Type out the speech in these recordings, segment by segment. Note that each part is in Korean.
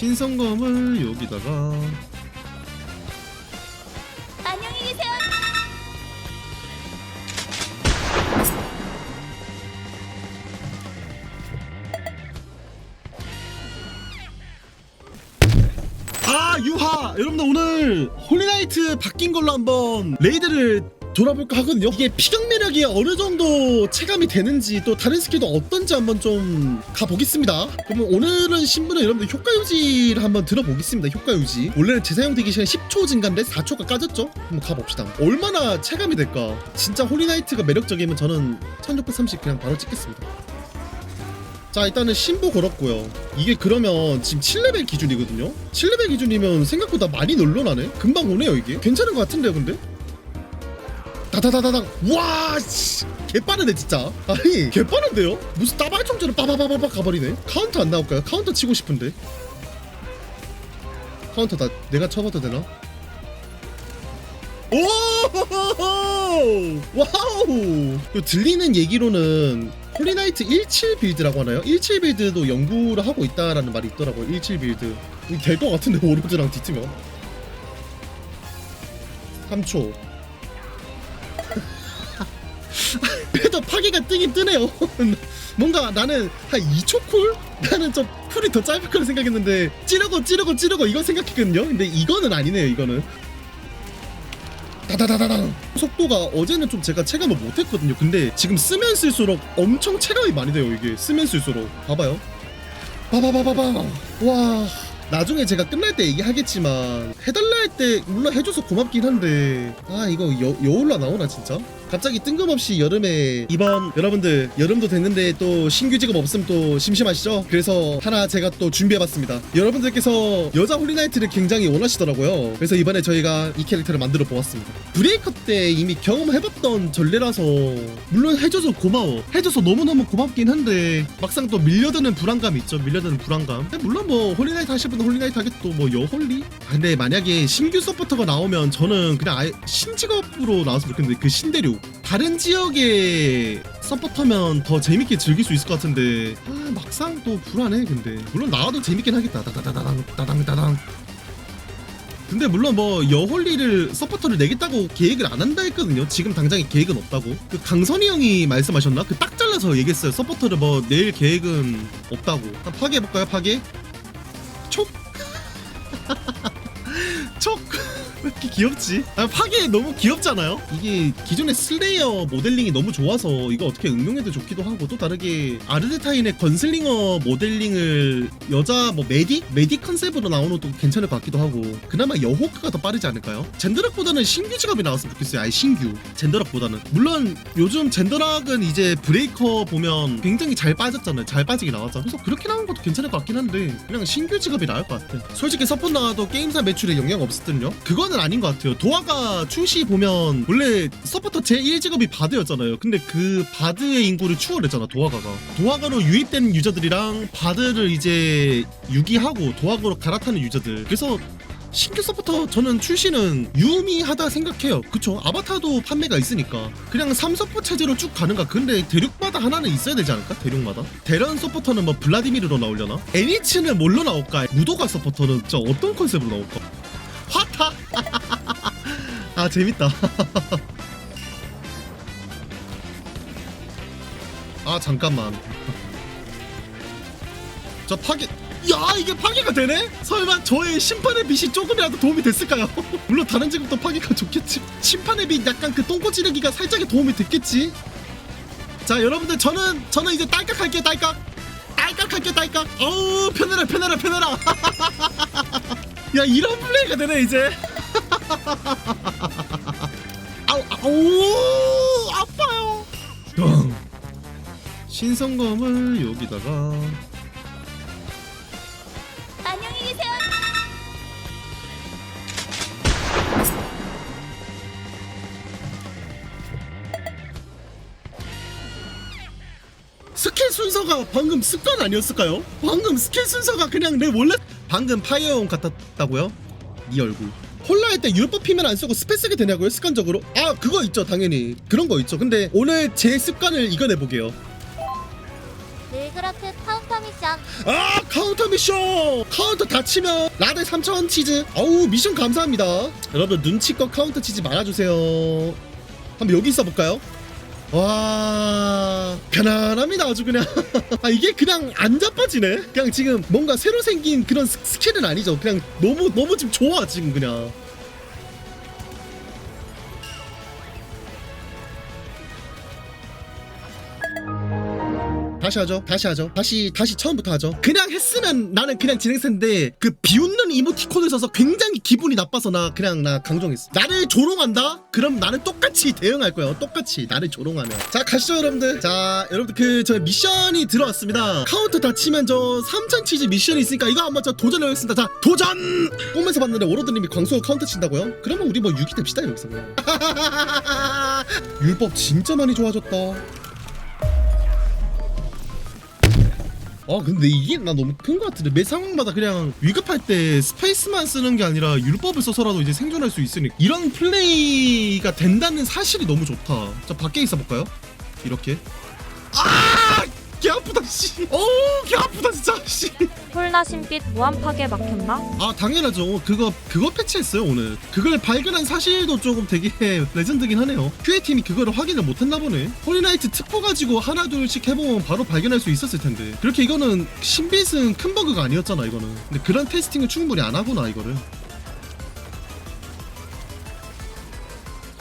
신성검을 여기다가 안녕히 계세요. 아 유하 여러분들 오늘 홀리나이트 바뀐 걸로 한번 레이드를 돌아볼까 하거든요. 이게 피격 매력이 어느 정도 체감이 되는지 또 다른 스킬도 어떤지 한번 좀 가보겠습니다. 그러면 오늘은 신분은 여러분들 효과 유지를 한번 들어보겠습니다. 효과 유지. 원래는 재사용 대기 시간 10초 증가인데 4초가 까졌죠? 한번 가봅시다. 얼마나 체감이 될까? 진짜 홀리나이트가 매력적이면 저는 1630 그냥 바로 찍겠습니다. 자 일단은 신부 걸었고요. 이게 그러면 지금 7레벨 기준이거든요? 7레벨 기준이면 생각보다 많이 늘어나네? 금방 오네요 이게. 괜찮은 것 같은데요 근데 다다다다당 와 씨, 개빠르네 진짜. 아니 개빠른데요? 무슨 따발총처럼 빠바바바바 가버리네? 카운터 안 나올까요? 카운터 치고 싶은데. 카운터 다 내가 쳐봐도 되나? 오 와우! 그 들리는 얘기로는 홀리나이트 17 빌드라고 하나요? 17 빌드도 연구를 하고 있다라는 말이 있더라고요. 17 빌드. 될 것 같은데 오로드랑 뒤트면. 3초 그래도 파괴가 뜨긴 뜨네요. 뭔가 나는 한 2초 쿨? 나는 좀 쿨이 더 짧을 거라 생각했는데 찌르고 찌르고 찌르고 이거 생각했거든요. 근데 이거는 아니네요 이거는. 다다다다당. 속도가 어제는 좀 제가 체감을 못했거든요. 근데 지금 쓰면 쓸수록 엄청 체감이 많이 돼요 이게. 쓰면 쓸수록. 봐봐요. 봐봐봐봐봐. 와 나중에 제가 끝날 때 얘기하겠지만 해달라 할 때 물론 해줘서 고맙긴 한데 아 이거 여, 여올라 나오나 진짜? 갑자기 뜬금없이 여름에 이번 여러분들 여름도 됐는데 또 신규 직업 없으면 또 심심하시죠? 그래서 하나 제가 또 준비해봤습니다. 여러분들께서 여자 홀리나이트를 굉장히 원하시더라고요. 그래서 이번에 저희가 이 캐릭터를 만들어 보았습니다. 브레이커 때 이미 경험해봤던 전례라서 물론 해줘서 고마워. 해줘서 너무너무 고맙긴 한데 막상 또 밀려드는 불안감이 있죠. 밀려드는 불안감. 근데 물론 뭐 홀리나이트 하실 분은 홀리나이트 하겠고 뭐 여홀리? 아, 근데 만약에 신규 서포터가 나오면 저는 그냥 아예 신직업으로 나왔으면 좋겠는데 그 신대륙 다른 지역의 서포터면 더 재밌게 즐길 수 있을 것 같은데 아 막상 또 불안해 근데 물론 나와도 재밌긴 하겠다 다다다다당 다당다당 근데 물론 뭐 여홀리를 서포터를 내겠다고 계획을 안 한다 했거든요. 지금 당장에 계획은 없다고. 그 강선이 형이 말씀하셨나? 그 딱 잘라서 얘기했어요. 서포터를 뭐낼 계획은 없다고. 한번 파괴해 볼까요? 파괴. 촉. 촉. 왜 이렇게 귀엽지? 아, 파괴 너무 귀엽잖아요? 이게 기존의 슬레이어 모델링이 너무 좋아서 이거 어떻게 응용해도 좋기도 하고 또 다르게 아르데타인의 건슬링어 모델링을 여자 뭐 메디? 메디 컨셉으로 나오는 것도 괜찮을 것 같기도 하고 그나마 여호크가 더 빠르지 않을까요? 젠더락보다는 신규 직업이 나왔으면 좋겠어요 아예 신규 젠더락보다는 물론 요즘 젠더락은 이제 브레이커 보면 굉장히 잘 빠졌잖아요 잘 빠지게 나왔잖아 그래서 그렇게 나온 것도 괜찮을 것 같긴 한데 그냥 신규 직업이 나을 것 같아 솔직히 서폿 나와도 게임사 매출에 영향 없 었거든요 그거는 아닌 것 같아요 도화가 출시 보면 원래 서포터 제1 직업이 바드였잖아요 근데 그 바드의 인구를 추월했잖아 도화가가 도화가로 유입된 유저들이랑 바드를 이제 유기하고 도화가로 갈아타는 유저들 그래서 신규 서포터 저는 출시는 유의미하다 생각해요. 그쵸? 아바타도 판매가 있으니까. 그냥 3서포 체제로 쭉 가는가? 근데 대륙마다 하나는 있어야 되지 않을까? 대륙마다? 대련 서포터는 뭐 블라디미르로 나오려나? 애니츠는 뭘로 나올까? 무도가 서포터는 저 어떤 컨셉으로 나올까? 아 재밌다. 아 잠깐만. 저 파괴 야 이게 파괴가 되네? 설마 저의 심판의 빛이 조금이라도 도움이 됐을까요? 물론 다른 직업도 파괴가 좋겠지 심판의 빛 약간 그 똥꼬 찌르기가 살짝의 도움이 됐겠지 자 여러분들 저는 저는 이제 딸깍 할게요 딸깍 딸깍 할게요 딸깍 어우 편해라 편해라 편해라 야 이런 플레이가 되네 이제 아우 아우 아파요 신성검을 여기다가 안녕히 계세요. 스킬 순서가 방금 습관 아니었을까요? 방금 스킬 순서가 그냥 내 원래 방금 파이어온 같았다고요? 이 얼굴 홀라 할 때 율법 피면 안 쓰고 스페 쓰게 되냐고요 습관적으로? 아 그거 있죠 당연히. 그런 거 있죠. 근데 오늘 제 습관을 이겨내 보게요. 네, 밀그라트 타운타미스 미션. 아 카운터 미션! 카운터 다 치면 라데 3000 치즈. 아우 미션 감사합니다. 여러분 눈치껏 카운터 치지 말아주세요. 한번 여기 있어볼까요? 와 편안합니다 아주 그냥. 아 이게 그냥 안 자빠지네? 그냥 지금 뭔가 새로 생긴 그런 스- 스킬은 아니죠. 그냥 너무 너무 지금 좋아 지금 그냥 다시 하죠. 다시 하죠. 다시 다시 처음부터 하죠. 그냥 했으면 나는 그냥 진행했는데 그 비웃는 이모티콘을 써서 굉장히 기분이 나빠서 나 그냥 나 강정했어. 나를 조롱한다? 그럼 나는 똑같이 대응할 거예요. 똑같이 나를 조롱하면. 자 가시죠 여러분들. 자 여러분들 그저 미션이 들어왔습니다. 카운터 다 치면 저 3천 치즈 미션이 있으니까 이거 한번 저 도전해보겠습니다. 자 도전! 꿈에서 봤는데 오로드님이 광수로 카운터 친다고요? 그러면 우리 뭐 유기 됩시다 여기서 그냥. 율법 진짜 많이 좋아졌다. 아 근데 이게 나 너무 큰 것 같은데 매 상황마다 그냥 위급할 때 스페이스만 쓰는 게 아니라 율법을 써서라도 이제 생존할 수 있으니 이런 플레이가 된다는 사실이 너무 좋다 자 밖에 있어 볼까요? 이렇게 아! 개 아프다 씨. 어우 개 아프다 진짜 씨. 홀나 신빛 무한파괴 막혔나? 아 당연하죠. 그거 그거 패치했어요 오늘. 그걸 발견한 사실도 조금 되게 레전드긴 하네요. QA 팀이 그거를 확인을 못했나 보네. 홀리나이트 특허 가지고 하나 둘씩 해보면 바로 발견할 수 있었을 텐데. 그렇게 이거는 신빛은 큰 버그가 아니었잖아 이거는. 근데 그런 테스팅을 충분히 안 하구나 이거를.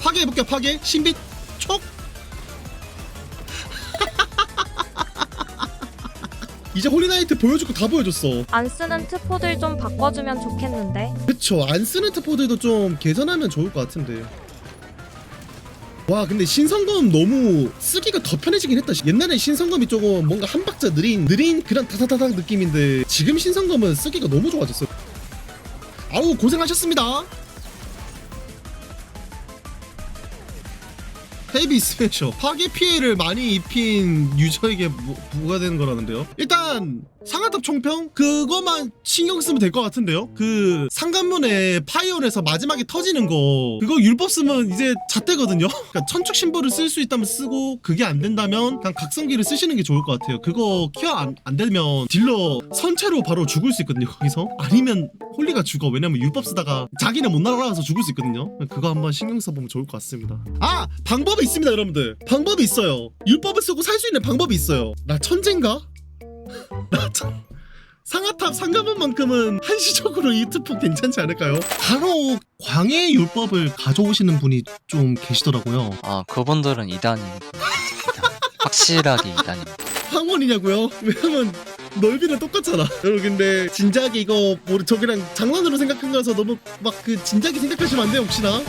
파괴해볼게요 파괴. 신빛 촉 이제 홀리나이트 보여줄 거다 보여줬어. 안 쓰는 트포들 좀 바꿔주면 좋겠는데. 그쵸 안 쓰는 트포들도 좀 개선하면 좋을 것 같은데. 와 근데 신성검 너무 쓰기가 더 편해지긴 했다. 옛날에 신성검이 조금 뭔가 한 박자 느린 느린 그런 다다다닥 느낌인데 지금 신성검은 쓰기가 너무 좋아졌어요. 아우 고생하셨습니다 헤이비 스페셜 파괴 피해를 많이 입힌 유저에게 뭐, 부과되는 거라는데요. 일단 상하탑 총평? 그거만 신경 쓰면 될 것 같은데요? 그 상간문에 파이온에서 마지막에 터지는 거 그거 율법 쓰면 이제 잣대거든요? 그러니까 천축 심볼을 쓸 수 있다면 쓰고 그게 안 된다면 그냥 각성기를 쓰시는 게 좋을 것 같아요. 그거 케어 안, 안 되면 딜러 선체로 바로 죽을 수 있거든요 거기서. 아니면 홀리가 죽어. 왜냐면 율법 쓰다가 자기는 못 날아가서 죽을 수 있거든요. 그거 한번 신경 써보면 좋을 것 같습니다. 아! 방법이 있습니다 여러분들. 방법이 있어요. 율법을 쓰고 살 수 있는 방법이 있어요. 나 천재인가? 나 참... 상하탑 상가문만큼은 한시적으로 이 트폭 괜찮지 않을까요? 바로 광해 율법을 가져오시는 분이 좀 계시더라고요 아 그분들은 2단입니다. 확실하게 2단입니다. 황원이냐고요? 왜냐면 넓이는 똑같잖아 여러분 근데 진작에 이거 뭐 저기랑 장난으로 생각한 거라서 너무 막 그 진작에 생각하시면 안 돼요 혹시나